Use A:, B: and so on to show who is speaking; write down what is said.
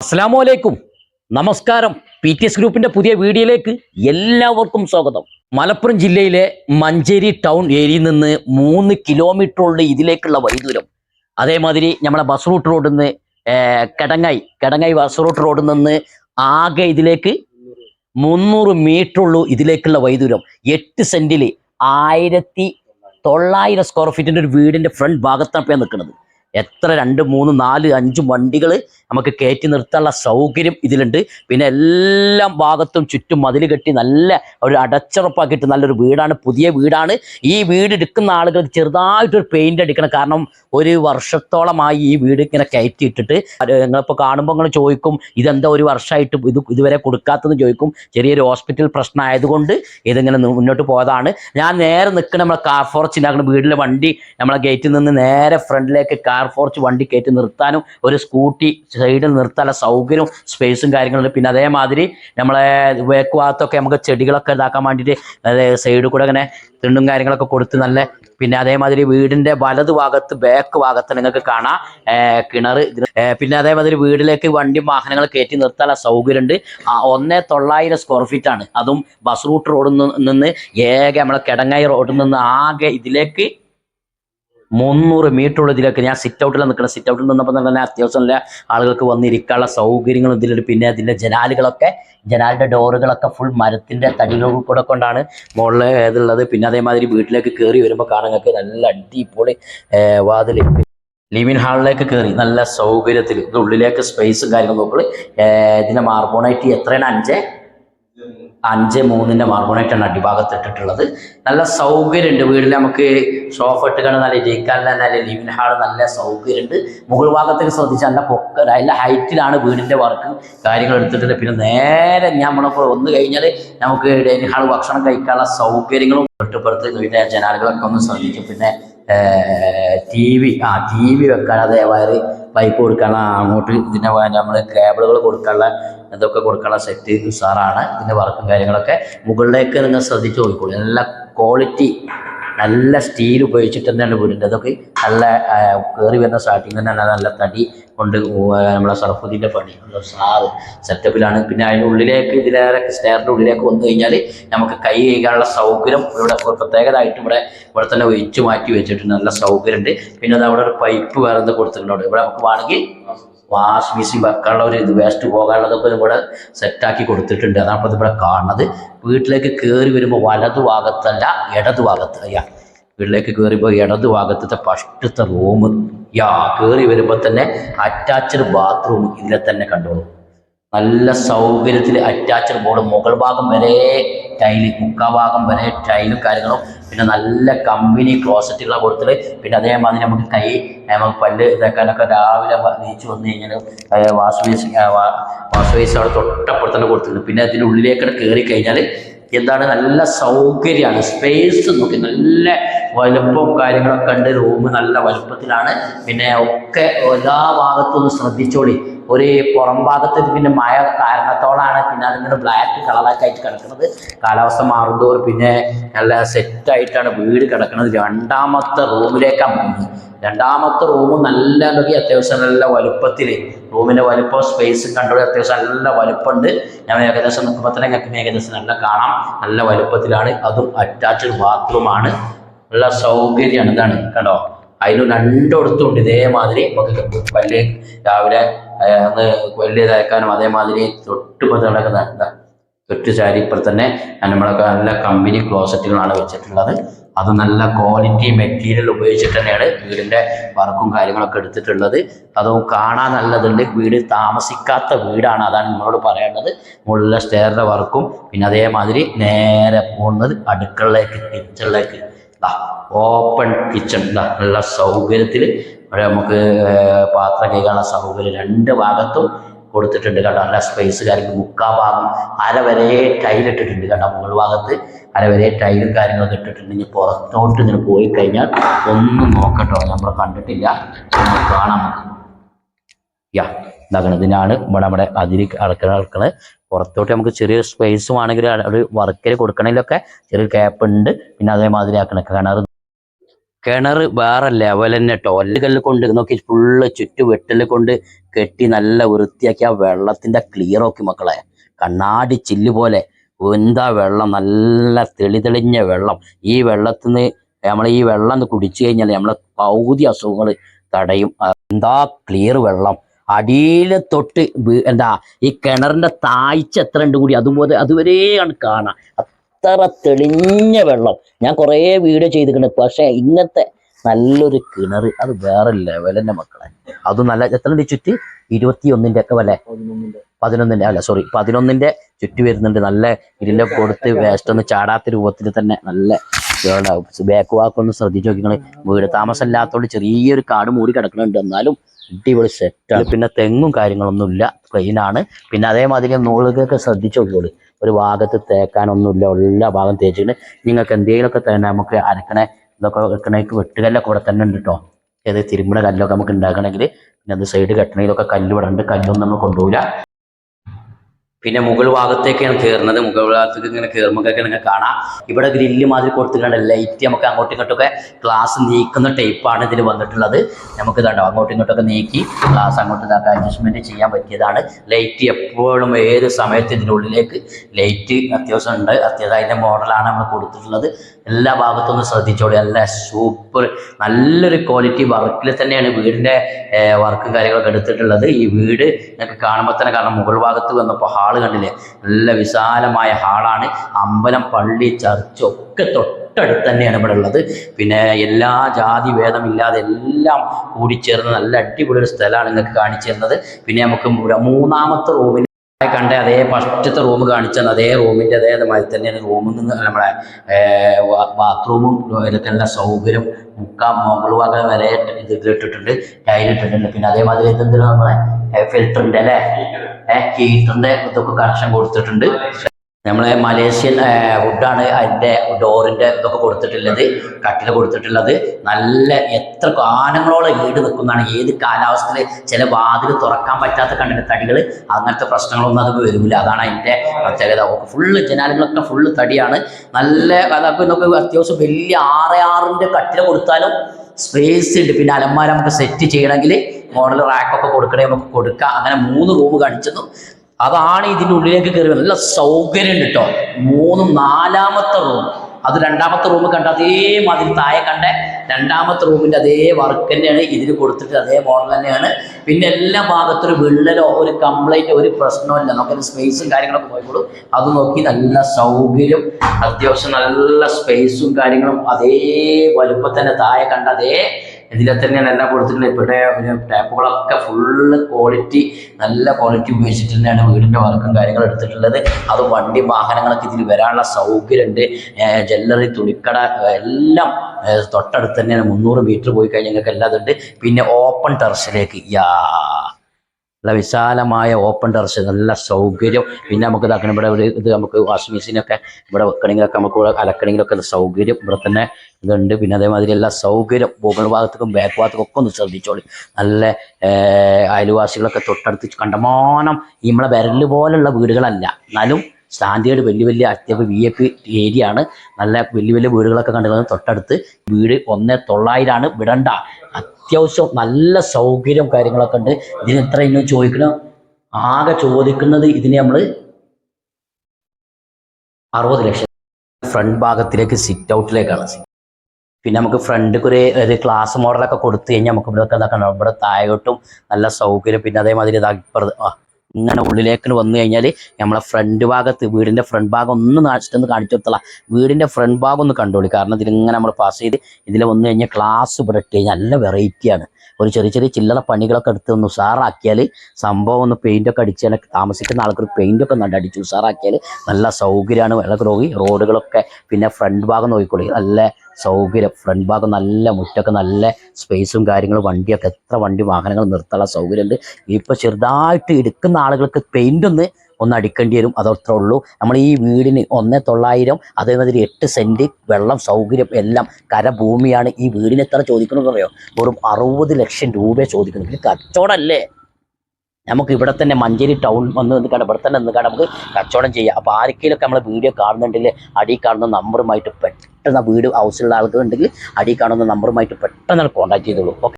A: അസ്സാമു അലൈക്കും. നമസ്കാരം. P T S ഗ്രൂപ്പിന്റെ പുതിയ വീഡിയോയിലേക്ക് എല്ലാവർക്കും സ്വാഗതം. മലപ്പുറം ജില്ലയിലെ മഞ്ചേരി ടൗൺ ഏരിയയിൽ നിന്ന് മൂന്ന് കിലോമീറ്ററുള്ള ഇതിലേക്കുള്ള വൈദൂരം അതേമാതിരി നമ്മളെ ബസ് റൂട്ട് റോഡിൽ നിന്ന് കടങ്ങായി കെടങ്ങായി ബസ് റൂട്ട് റോഡിൽ നിന്ന് ആകെ ഇതിലേക്ക് മുന്നൂറ് മീറ്റർ ഉള്ളൂ ഇതിലേക്കുള്ള വൈദൂരം എട്ട് സെന്റിൽ ആയിരത്തി തൊള്ളായിരം സ്ക്വയർ ഫീറ്റിന്റെ ഒരു വീടിന്റെ ഫ്രണ്ട് ഭാഗത്താണ് ഇപ്പൊ നിൽക്കുന്നത്. എത്ര രണ്ട് മൂന്ന് നാല് അഞ്ച് വണ്ടികൾ നമുക്ക് കയറ്റി നിർത്താനുള്ള സൗകര്യം ഇതിലുണ്ട്. പിന്നെ എല്ലാം ഭാഗത്തും ചുറ്റും മതിൽ കെട്ടി നല്ല ഒരു അടച്ചുറപ്പാക്കിയിട്ട് നല്ലൊരു വീടാണ് പുതിയ വീടാണ്. ഈ വീട് എടുക്കുന്ന ആളുകൾ ചെറുതായിട്ടൊരു പെയിന്റ് അടിക്കണം. കാരണം ഒരു വർഷത്തോളമായി ഈ വീട് ഇങ്ങനെ കയറ്റിയിട്ടിട്ട്. നിങ്ങളിപ്പോൾ കാണുമ്പോൾ നിങ്ങൾ ചോദിക്കും ഇതെന്താ ഒരു വർഷമായിട്ട് ഇത് ഇതുവരെ കൊടുക്കാത്തതെന്ന് ചോദിക്കും? ചെറിയൊരു ഹോസ്പിറ്റൽ പ്രശ്നമായതുകൊണ്ട് ഇതിങ്ങനെ മുന്നോട്ട് പോയതാണ്. ഞാൻ നേരെ നിൽക്കുന്ന നമ്മളെ കാർ ഫോർച്ചിന്റെ വീട്ടിലെ വണ്ടി നമ്മളെ ഗേറ്റിൽ നിന്ന് നേരെ ഫ്രണ്ടിലേക്ക് കാർ ഫോർച്ച് വണ്ടി കയറ്റി നിർത്താനും ഒരു സ്കൂട്ടി സൈഡിൽ നിർത്താനുള്ള സൗകര്യവും സ്പേസും കാര്യങ്ങളും പിന്നെ അതേമാതിരി നമ്മളെ വേക്ക് ഭാഗത്തൊക്കെ നമുക്ക് ചെടികളൊക്കെ ഇതാക്കാൻ വേണ്ടിയിട്ട് സൈഡിൽ കൂടെ ഇങ്ങനെ തിണ്ടും കാര്യങ്ങളൊക്കെ കൊടുത്ത് നല്ല പിന്നെ അതേമാതിരി വീടിന്റെ വലത് ഭാഗത്ത് ബാക്ക് ഭാഗത്ത് നിങ്ങൾക്ക് കാണാം. കിണർ പിന്നെ അതേമാതിരി വീട്ടിലേക്ക് വണ്ടി വാഹനങ്ങൾ കയറ്റി നിർത്താനുള്ള സൗകര്യമുണ്ട്. ഒന്നേ തൊള്ളായിരം സ്ക്വയർ ഫീറ്റ് ആണ്. അതും ബസ് റൂട്ട് റോഡിൽ നിന്ന് ഏക നമ്മളെ കിടങ്ങായി റോഡിൽ നിന്ന് ആകെ ഇതിലേക്ക് മുന്നൂറ് മീറ്റർ ഉള്ള ഇതിലേക്ക് ഞാൻ സിറ്റ് ഔട്ടിൽ നിൽക്കണം സിറ്റ് ഔട്ടിൽ നിന്നപ്പോൾ തന്നെ അത്യാവശ്യം നല്ല ആളുകൾക്ക് വന്നിരിക്കാനുള്ള സൗകര്യങ്ങളും ഇതിലുണ്ട്. പിന്നെ അതിന്റെ ജനാലുകളൊക്കെ ജനാലിന്റെ ഡോറുകളൊക്കെ ഫുൾ മരത്തിന്റെ തടികൾ കൂടെ കൊണ്ടാണ് മുകളിൽ ഇതുള്ളത് പിന്നെ അതേമാതിരി വീട്ടിലേക്ക് കയറി വരുമ്പോൾ കാണാൻ നല്ല അടിപൊളി വാതിൽ ലിവിൻ ഹാളിലേക്ക് കയറി നല്ല സൗകര്യത്തിൽ ഇത് ഉള്ളിലേക്ക് സ്പേസും കാര്യങ്ങളും നോക്കുമ്പോൾ ഇതിന്റെ മാർബോണൈറ്റ് എത്രയാണ്? അഞ്ച്? അഞ്ച് മൂന്നിന്റെ മാർബോണൈറ്റാണ് അടിഭാഗത്ത് ഇട്ടിട്ടുള്ളത്. നല്ല സൗകര്യമുണ്ട് വീട്ടിൽ നമുക്ക് സോഫ ഇട്ട് കാണാൻ നല്ല ഇരിക്കാനുള്ള നല്ല ലിവിൻ ഹാൾ നല്ല സൗകര്യമുണ്ട്. മുകൾ ഭാഗത്തേക്ക് ശ്രദ്ധിച്ചാൽ നല്ല പൊക്ക നല്ല ഹൈറ്റിലാണ് വീടിന്റെ വർക്ക് കാര്യങ്ങൾ എടുത്തിട്ടുണ്ട് പിന്നെ നേരെ നമ്മളിപ്പോൾ ഒന്ന് കഴിഞ്ഞാൽ നമുക്ക് ഡൈനിങ് ഹാൾ ഭക്ഷണം കഴിക്കാനുള്ള സൗകര്യങ്ങളും തൊട്ടുപുറത്ത് വീട്ടിലെ ജനാലുകളൊക്കെ ഒന്ന് ശ്രദ്ധിക്കും. പിന്നെ ടി വി ആ ടി വി വെക്കാൻ അതേമാതിരി പൈപ്പ് കൊടുക്കാനുള്ള അങ്ങോട്ട് ഇതിന്റെ നമ്മൾ കേബിളുകൾ കൊടുക്കാനുള്ള എന്തൊക്കെ കൊടുക്കാനുള്ള സെറ്റ് ഉസാറാണ്. ഇതിന്റെ വർക്കും കാര്യങ്ങളൊക്കെ മുകളിലേക്ക് നിങ്ങൾ ശ്രദ്ധിച്ച് നോക്കിക്കോളൂ. നല്ല ക്വാളിറ്റി നല്ല സ്റ്റീൽ ഉപയോഗിച്ചിട്ട് തന്നെയാണ് വീടിന്റെ. അതൊക്കെ നല്ല കയറി വരുന്ന സ്റ്റാർട്ടിങ് തന്നെ നല്ല തടി കൊണ്ട് നമ്മളെ സർഫുദ്ദീന്റെ പണി സാറ് സെറ്റപ്പിലാണ് പിന്നെ അതിന്റെ ഉള്ളിലേക്ക് ഇതിലേറെ സ്റ്റെയറിന്റെ ഉള്ളിലേക്ക് വന്നു കഴിഞ്ഞാൽ നമുക്ക് കൈ കഴുകാനുള്ള സൗകര്യം ഇവിടെ പ്രത്യേകതായിട്ട് ഇവിടെ ഇവിടെ തന്നെ ഒഴിച്ചു മാറ്റി വെച്ചിട്ടുണ്ട്. നല്ല സൗകര്യമുണ്ട്. പിന്നെ അത് അവിടെ ഒരു പൈപ്പ് വേറെ എന്ത് കൊടുത്തിട്ടുണ്ട്. ഇവിടെ നമുക്ക് വേണമെങ്കിൽ വാഷ് മെഷീൻ വെക്കാനുള്ള ഒരു ഇത് വേസ്റ്റ് പോകാനുള്ളതൊക്കെ ഇവിടെ സെറ്റാക്കി കൊടുത്തിട്ടുണ്ട്. അതാണ് ഇപ്പോൾ ഇവിടെ കാണുന്നത്. വീട്ടിലേക്ക് കയറി വരുമ്പോൾ വലതു ഭാഗത്തല്ല ഇടതു ഭാഗത്ത് അയ്യാ. വീട്ടിലേക്ക് കയറിയപ്പോൾ ഇടതു ഭാഗത്തത്തെ ഫസ്റ്റത്തെ റൂം യാ കയറി വരുമ്പോൾ തന്നെ അറ്റാച്ച്ഡ് ബാത്റൂം ഇതിലെ തന്നെ കണ്ടോളൂ. നല്ല സൗകര്യത്തിൽ അറ്റാച്ച്ഡ് ബോർഡ് മുകൾ ഭാഗം വരെ ടൈൽ മുക്കാഭാഗം വരെ ടൈലും കാര്യങ്ങളും. പിന്നെ നല്ല കമ്പനി ക്ലോസറ്റുകളെ കൊടുത്തിട്ട് പിന്നെ അതേമാതിരി നമുക്ക് കൈ നമുക്ക് പല്ല് ഇതാക്കാനൊക്കെ രാവിലെ നീച്ച് വന്നു കഴിഞ്ഞാൽ വാഷ് ബേസ് അവിടെ തൊട്ടപ്പുറത്ത് തന്നെ കൊടുത്തിട്ടുണ്ട്. പിന്നെ അതിന്റെ ഉള്ളിലേക്കടെ കയറി കഴിഞ്ഞാൽ എന്താണ്? നല്ല സൗകര്യമാണ്. സ്പേസ് നോക്കി നല്ല വലുപ്പവും കാര്യങ്ങളൊക്കെ ഉണ്ട് റൂം നല്ല വലുപ്പത്തിലാണ്. പിന്നെ ഒക്കെ എല്ലാ ഭാഗത്തും ഒന്ന് ശ്രദ്ധിച്ചോളി. ഒരു പുറം ഭാഗത്ത് പിന്നെ മഴ കാരണത്തോളാണ് പിന്നെ അതിങ്ങനെ ബ്ലാക്ക് കളറൊക്കെ ആയിട്ട് കിടക്കുന്നത്. കാലാവസ്ഥ മാറുന്തോറും പിന്നെ നല്ല സെറ്റായിട്ടാണ് വീട് കിടക്കുന്നത്. രണ്ടാമത്തെ റൂമിലേക്കാണ് പോകുന്നത് രണ്ടാമത്തെ റൂം നല്ല നോക്കി അത്യാവശ്യം നല്ല വലുപ്പത്തിൽ റൂമിന്റെ വലുപ്പം സ്പേസ് കണ്ടോ അത്യാവശ്യം നല്ല വലുപ്പമുണ്ട്. ഞാൻ ഏകദേശം നോക്കുമ്പോൾ തന്നെ ഏകദേശം നല്ല കാണാം. നല്ല വലുപ്പത്തിലാണ്. അതും അറ്റാച്ച്ഡ് ബാത്റൂമാണ് നല്ല സൗകര്യമാണ് ഇതാണ് കണ്ടോ? അതിന് രണ്ടിടത്തും ഉണ്ട് ഇതേമാതിരി നമുക്ക് പല്ല് രാവിലെ ഒന്ന് പല്ല് തേക്കാനും അതേമാതിരി തൊട്ട് കിടക്കുന്ന തൊട്ട് ചാരി ഇപ്പുറത്ത് തന്നെ നമ്മളൊക്കെ നല്ല കമ്പനി ക്ലോസറ്റുകളാണ് വെച്ചിട്ടുള്ളത്. അത് നല്ല ക്വാളിറ്റി മെറ്റീരിയൽ ഉപയോഗിച്ചിട്ട് തന്നെയാണ് വീടിന്റെ വർക്കും കാര്യങ്ങളൊക്കെ എടുത്തിട്ടുള്ളത്. അതും കാണാൻ നല്ലതുണ്ട്. വീട് താമസിക്കാത്ത വീടാണ് അതാണ് നിങ്ങളോട് പറയേണ്ടത്. മുകളിലെ സ്റ്റെയറിന്റെ വർക്കും പിന്നെ അതേമാതിരി നേരെ പോകുന്നത് അടുക്കളയിലേക്ക് കിച്ചണിലേക്ക് ഓപ്പൺ കിച്ചൺ നല്ല സൗകര്യത്തിൽ നമുക്ക് പാത്രം കൈകാണുന്ന സൗകര്യം രണ്ട് ഭാഗത്തും കൊടുത്തിട്ടുണ്ട് കേട്ടോ നല്ല സ്പേസ് കാര്യങ്ങൾ. മുക്കാ ഭാഗം അര വരെ ടൈലിട്ടിട്ടുണ്ട് കേട്ടോ മുകൾ ഭാഗത്ത് അര വരെ ടൈലും കാര്യങ്ങളൊക്കെ ഇട്ടിട്ടുണ്ട്. ഇനി പുറത്തോട്ട് ഇങ്ങനെ പോയി കഴിഞ്ഞാൽ ഒന്നും നോക്കട്ടോ. നമ്മൾ കണ്ടിട്ടില്ല. ഒന്ന് കാണാം നമുക്ക്. യാ ഇതാക്കണം ഇതിനാണ് ഇവിടെ നമ്മുടെ അതിരി അടക്കണ അടക്കണത് പുറത്തോട്ട് നമുക്ക് ചെറിയ സ്പേസും ആണെങ്കിൽ ഒരു വർക്കിൽ കൊടുക്കണമെങ്കിലൊക്കെ ചെറിയ ഗ്യാപ്പ് ഉണ്ട്. പിന്നെ അതേമാതിരി ആക്കണ. കിണർ കിണർ വേറെ ലെവൽ തന്നെ കേട്ടോ ഒല്ലുകല്ല് കൊണ്ട് നോക്കി ഫുള്ള് ചുറ്റു വെട്ടൽ കൊണ്ട് കെട്ടി നല്ല വൃത്തിയാക്കി ആ വെള്ളത്തിന്റെ ക്ലിയർ ആക്കി മക്കളെ. കണ്ണാടി ചില്ല് പോലെ എന്താ വെള്ളം നല്ല തെളിതെളിഞ്ഞ വെള്ളം. ഈ വെള്ളത്തിൽ നിന്ന് നമ്മൾ ഈ വെള്ളം കുടിച്ചു കഴിഞ്ഞാൽ നമ്മളെ പകുതി അസുഖങ്ങൾ തടയും. എന്താ ക്ലിയർ വെള്ളം. അടിയിൽ തൊട്ട് എന്താ ഈ കിണറിന്റെ താഴ്ച എത്ര ഉണ്ട് കൂടി അതുപോലെ അതുവരെയാണ് കാണാം. അത്ര തെളിഞ്ഞ വെള്ളം. ഞാൻ കുറേ വീഡിയോ ചെയ്തിട്ടുണ്ട്. പക്ഷേ ഇങ്ങനത്തെ നല്ലൊരു കിണർ അത് വേറെ ലെവൽ മക്കളെ. അത് നല്ല എത്ര ചുറ്റി? ഇരുപത്തി ഒന്നിന്റെ ഒക്കെ വല്ലേ പതിനൊന്നിന്റെ. അല്ല സോറി പതിനൊന്നിന്റെ ചുറ്റി വരുന്നുണ്ട്. നല്ല ഇതിലെ കൊടുത്ത് വേസ്റ്റ് ഒന്നും ചാടാത്ത രൂപത്തിൽ തന്നെ നല്ല ബാക്ക് വാക്കൊന്ന് ശ്രദ്ധിച്ചു നോക്കി വീട് താമസം ഇല്ലാത്തതുകൊണ്ട് ചെറിയൊരു കാട് മൂടി കിടക്കുന്നുണ്ട് എന്നാലും അടിപൊളി സെറ്റാണ് പിന്നെ തെങ്ങും കാര്യങ്ങളൊന്നും ഇല്ല പ്ലെയിൻ ആണ്. പിന്നെ അതേമാതിരി നൂലുകൾക്ക് ശ്രദ്ധിച്ചു നോക്കിയോളൂ ഒരു ഭാഗത്ത് തേക്കാനൊന്നുമില്ല. എല്ലാ ഭാഗം തേച്ചിട്ട് നിങ്ങൾക്ക് എന്തെങ്കിലുമൊക്കെ തന്നെ നമുക്ക് അരക്കണേ ഇതൊക്കെ വെക്കണേക്ക് വെട്ടുകല്ലൊക്കെ ഇവിടെ തന്നെ ഉണ്ട് കേട്ടോ ഏത് തിരുമ്പണ കല്ലൊക്കെ നമുക്ക് ഉണ്ടാക്കണമെങ്കിൽ പിന്നെ അത് സൈഡ് കെട്ടണേലൊക്കെ കല്ല് ഇവിടെ ഉണ്ട്. കല്ലൊന്നും നമ്മൾ കൊണ്ടുപോകില്ല പിന്നെ മുകൾ ഭാഗത്തേക്കാണ് കയറുന്നത്. മുകൾ ഭാഗത്തേക്ക് ഇങ്ങനെ കയറുമ്പോഴൊക്കെ നിങ്ങൾക്ക് കാണാം. ഇവിടെ ഗ്രില്ല് മാതിരി കൊടുത്തിട്ടുണ്ട്. ലൈറ്റ് നമുക്ക് അങ്ങോട്ടും ഇങ്ങോട്ടൊക്കെ ഗ്ലാസ് നീക്കുന്ന ടൈപ്പാണ് ഇതിൽ വന്നിട്ടുള്ളത്. നമുക്ക് ഇതാണ്ടോ അങ്ങോട്ടും ഇങ്ങോട്ടൊക്കെ നീക്കി ഗ്ലാസ് അങ്ങോട്ട് ഇതാക്കാൻ അഡ്ജസ്റ്റ്മെന്റ് ചെയ്യാൻ പറ്റിയതാണ്. ലൈറ്റ് എപ്പോഴും ഏത് സമയത്ത് ഇതിനുള്ളിലേക്ക് ലൈറ്റ് അത്യാവശ്യം ഉണ്ട് അത്യാവശ്യം അതിന്റെ മോഡലാണ് നമ്മൾ കൊടുത്തിട്ടുള്ളത്. എല്ലാ ഭാഗത്തും ശ്രദ്ധിച്ചോളൂ. എല്ലാ സൂപ്പർ നല്ലൊരു ക്വാളിറ്റി വർക്കിൽ തന്നെയാണ് വീടിന്റെ വർക്കും കാര്യങ്ങളൊക്കെ എടുത്തിട്ടുള്ളത്. ഈ വീട് നിങ്ങൾക്ക് കാണുമ്പോൾ തന്നെ കാരണം മുകൾ ഭാഗത്ത് വന്നപ്പോൾ ഹാൾ കണ്ടില്ലേ? നല്ല വിശാലമായ ഹാളാണ് അമ്പലം പള്ളി ചർച്ച് ഒക്കെ തൊട്ടടുത്ത് തന്നെയാണ് ഇവിടെ ഉള്ളത്. പിന്നെ എല്ലാ ജാതി ഭേദമില്ലാതെ എല്ലാം കൂടിച്ചേർന്ന് നല്ല അടിപൊളി ഒരു സ്ഥലമാണ് നിങ്ങൾക്ക് കാണിച്ചു തരുന്നത്. പിന്നെ നമുക്ക് മൂന്നാമത്തെ റൂമിൽ കണ്ട അതേ ഫസ്റ്റത്തെ റൂം കാണിച്ചത് അതേ റൂമിന്റെ അതേ മാതിരി തന്നെയാണ് റൂമിൽ നിന്ന് നമ്മളെ ബാത്റൂമും ഇതൊക്കെ എല്ലാ സൗകര്യം മുക്കാൽ മുകളുവാക വരെ ഇത് ഇട്ടിട്ടുണ്ട് ടൈൽ ഇട്ടിട്ടുണ്ട്. പിന്നെ അതേമാതിരി ഇതെന്തിനാ നമ്മളെ ഫിൽറ്ററിന്റെ അല്ലേ? ഹീറ്ററിന്റെ ഇതൊക്കെ കണക്ഷൻ കൊടുത്തിട്ടുണ്ട്. നമ്മളെ മലേഷ്യൻ വുഡാണ് അതിന്റെ ഡോറിന്റെ ഇതൊക്കെ കൊടുത്തിട്ടുള്ളത് കട്ടിൽ കൊടുത്തിട്ടുള്ളത്. നല്ല എത്ര കാലങ്ങളോളം ഈട് നിൽക്കുന്നതാണ്. ഏത് കാലാവസ്ഥയിൽ ചില വാതിൽ തുറക്കാൻ പറ്റാത്ത കണ്ടിട്ട് തടികൾ അങ്ങനത്തെ പ്രശ്നങ്ങളൊന്നും അത് വരില്ല അതാണ് അതിന്റെ പ്രത്യേകത. ഫുള്ള് ജനാലങ്ങളൊക്കെ ഫുള്ള് തടിയാണ്. നല്ല അതൊക്കെ ഇതൊക്കെ അത്യാവശ്യം വലിയ ആറ് ആറിന്റെ കട്ടിൽ കൊടുത്താലും സ്പേസ് ഉണ്ട്. പിന്നെ അലമാര നമുക്ക് സെറ്റ് ചെയ്യണമെങ്കിൽ മോഡൽ റാക്കൊക്കെ കൊടുക്കണേ നമുക്ക് കൊടുക്കാം. അങ്ങനെ മൂന്ന് റൂം കാണിച്ചെന്നു അതാണ് ഇതിന്റെ ഉള്ളിലേക്ക് കയറി നല്ല സൗകര്യം ഉണ്ട് കേട്ടോ. മൂന്നും നാലാമത്തെ റൂം അത് രണ്ടാമത്തെ റൂം കണ്ട അതേ അതേമാതിരി താഴെ കണ്ട രണ്ടാമത്തെ റൂമിന്റെ അതേ വർക്ക് തന്നെയാണ് ഇതിന് കൊടുത്തിട്ട് അതേ മോഡൽ തന്നെയാണ്. പിന്നെ എല്ലാ ഭാഗത്തും ഒരു വിള്ളലോ ഒരു കംപ്ലൈന്റ് ഒരു പ്രശ്നമോ ഇല്ല. നമുക്കൊരു സ്പേസും കാര്യങ്ങളൊക്കെ പോയിക്കോളൂ. അത് നോക്കി നല്ല സൗകര്യം. അത്യാവശ്യം നല്ല സ്പേസും കാര്യങ്ങളും അതേ വലുപ്പത്തിന്റെ താഴെ കണ്ട അതേ ഇതിലെ തന്നെയാണ് എല്ലാം കൊടുത്തിട്ടുള്ളത് ഇപ്പോഴത്തെ ടാപ്പുകളൊക്കെ ഫുള്ള് ക്വാളിറ്റി നല്ല ക്വാളിറ്റി ഉപയോഗിച്ചിട്ട് തന്നെയാണ് വീടിന്റെ വർക്കും കാര്യങ്ങളും എടുത്തിട്ടുള്ളത്. അത് വണ്ടി വാഹനങ്ങളൊക്കെ ഇതിൽ വരാനുള്ള സൗകര്യമുണ്ട്. ജ്വല്ലറി തുണിക്കട എല്ലാം തൊട്ടടുത്ത് തന്നെയാണ്. മുന്നൂറ് മീറ്റർ പോയി കഴിഞ്ഞാൽ ഞങ്ങൾക്ക് എല്ലാം ഇതുണ്ട് പിന്നെ ഓപ്പൺ ടെറസിലേക്ക് യാ നല്ല വിശാലമായ ഓപ്പൺ ടെറസ് നല്ല സൗകര്യം. പിന്നെ നമുക്ക് ഇതാക്കണം ഇവിടെ ഒരു ഇത് നമുക്ക് വാഷിംഗ് മെഷീനൊക്കെ ഇവിടെ വെക്കണമെങ്കിലൊക്കെ നമുക്ക് ഇവിടെ അലക്കണമെങ്കിലൊക്കെ സൗകര്യം ഇവിടെ തന്നെ ഇതുണ്ട്. പിന്നെ അതേമാതിരി എല്ലാ സൗകര്യം മുകൾ ഭാഗത്തേക്കും ബാക്ക് ഭാഗത്തേക്കും ഒക്കെ ഒന്ന് ശ്രദ്ധിച്ചോളി. നല്ല അയൽവാസികളൊക്കെ തൊട്ടടുത്ത് കണ്ടമാനം നമ്മളെ വിരൽ പോലുള്ള വീടുകളല്ല. എന്നാലും സ്റ്റാൻഡേർഡ് വലിയ വലിയ അത്യാവശ്യം വി ഐ പി ഏരിയ ആണ് നല്ല വലിയ വലിയ വീടുകളൊക്കെ കണ്ടുകൊണ്ട് തൊട്ടടുത്ത് വീട് ഒന്ന് തൊള്ളായിരമാണ് വിടണ്ട. അത്യാവശ്യം നല്ല സൗകര്യം കാര്യങ്ങളൊക്കെ ഉണ്ട്. ഇതിന് എത്ര ഇന്നും ചോദിക്കണം? ആകെ ചോദിക്കുന്നത് ഇതിന് നമ്മൾ അറുപത് ലക്ഷം. ഫ്രണ്ട് ഭാഗത്തിലേക്ക് സിറ്റ് ഔട്ടിലേക്കാണ് പിന്നെ നമുക്ക് ഫ്രണ്ടിക്ക് ഒരു ഒരു ക്ലാസ് മോഡലൊക്കെ കൊടുത്തു കഴിഞ്ഞാൽ നമുക്ക് ഇവിടെ ഇവിടെ താഴോട്ടും നല്ല സൗകര്യം പിന്നെ അതേമാതിരി ഇതാ ഇപ്പുറത്ത് ആ ഇങ്ങനെ ഉള്ളിലേക്ക് വന്നു കഴിഞ്ഞാൽ നമ്മളെ ഫ്രണ്ട് ഭാഗത്ത് വീടിന്റെ ഫ്രണ്ട് ഭാഗം ഒന്ന് നാശിച്ചിട്ടൊന്ന് കാണിച്ചു കൊടുത്തല വീടിന്റെ ഫ്രണ്ട് ഭാഗം ഒന്ന് കണ്ടോളി കാരണം ഇതിലിങ്ങനെ നമ്മൾ പാസ് ചെയ്ത് ഇതിൽ വന്നു കഴിഞ്ഞാൽ ക്ലാസ് ഇവിടെ ഇട്ട് കഴിഞ്ഞാൽ നല്ല വെറൈറ്റിയാണ് ഒരു ചെറിയ ചെറിയ ചില്ലറ പണികളൊക്കെ എടുത്ത് ഒന്ന് ഉഷാറാക്കിയാൽ സംഭവം ഒന്ന് പെയിന്റൊക്കെ അടിച്ചാൽ താമസിക്കുന്ന ആൾക്കൊരു പെയിന്റൊക്കെ നല്ല അടിച്ച് ഉഷാറാക്കിയാൽ നല്ല സൗകര്യമാണ്. വെള്ളക്ക് രോഗി റോഡുകളൊക്കെ പിന്നെ ഫ്രണ്ട് ഭാഗം നോക്കിക്കൊള്ളി നല്ല സൗകര്യം. ഫ്രണ്ട് ഭാഗം നല്ല മുറ്റൊക്കെ നല്ല സ്പേസും കാര്യങ്ങളും വണ്ടിയൊക്കെ എത്ര വണ്ടി വാഹനങ്ങൾ നിർത്താനുള്ള സൗകര്യമുണ്ട്. ഇപ്പോൾ ചെറുതായിട്ട് എടുക്കുന്ന ആളുകൾക്ക് പെയിന്റ് ഒന്ന് ഒന്ന് അടിക്കേണ്ടി വരും. അതത്രേ ഉള്ളൂ. നമ്മൾ ഈ വീടിന് ഒന്നേ തൊള്ളായിരം അതേമാതിരി എട്ട് സെന്റ് വെള്ളം സൗകര്യം എല്ലാം കരഭൂമിയാണ്. ഈ വീടിന് എത്ര ചോദിക്കണമെന്ന് അറിയോ? വെറും അറുപത് ലക്ഷം രൂപ ചോദിക്കുന്നു. ഇത് കച്ചവടമല്ലേ? നമുക്ക് ഇവിടെ തന്നെ മഞ്ചേരി ടൗൺ വന്ന് നിന്ന് കാണാം ഇവിടെ തന്നെ നിന്ന് നമുക്ക് കച്ചവടം ചെയ്യാം. അപ്പോൾ ആർക്കെങ്കിലുമൊക്കെ നമ്മൾ വീഡിയോ കാണുന്നുണ്ടെങ്കിൽ അടി കാണുന്ന നമ്പറുമായിട്ട് പെട്ടെന്ന് വീട് ഹൗസിലുള്ള ആൾക്കുണ്ടെങ്കിൽ അടി കാണുന്ന നമ്പറുമായിട്ട് പെട്ടെന്ന് കോൺടാക്ട് ചെയ്തോളൂ. ഓക്കെ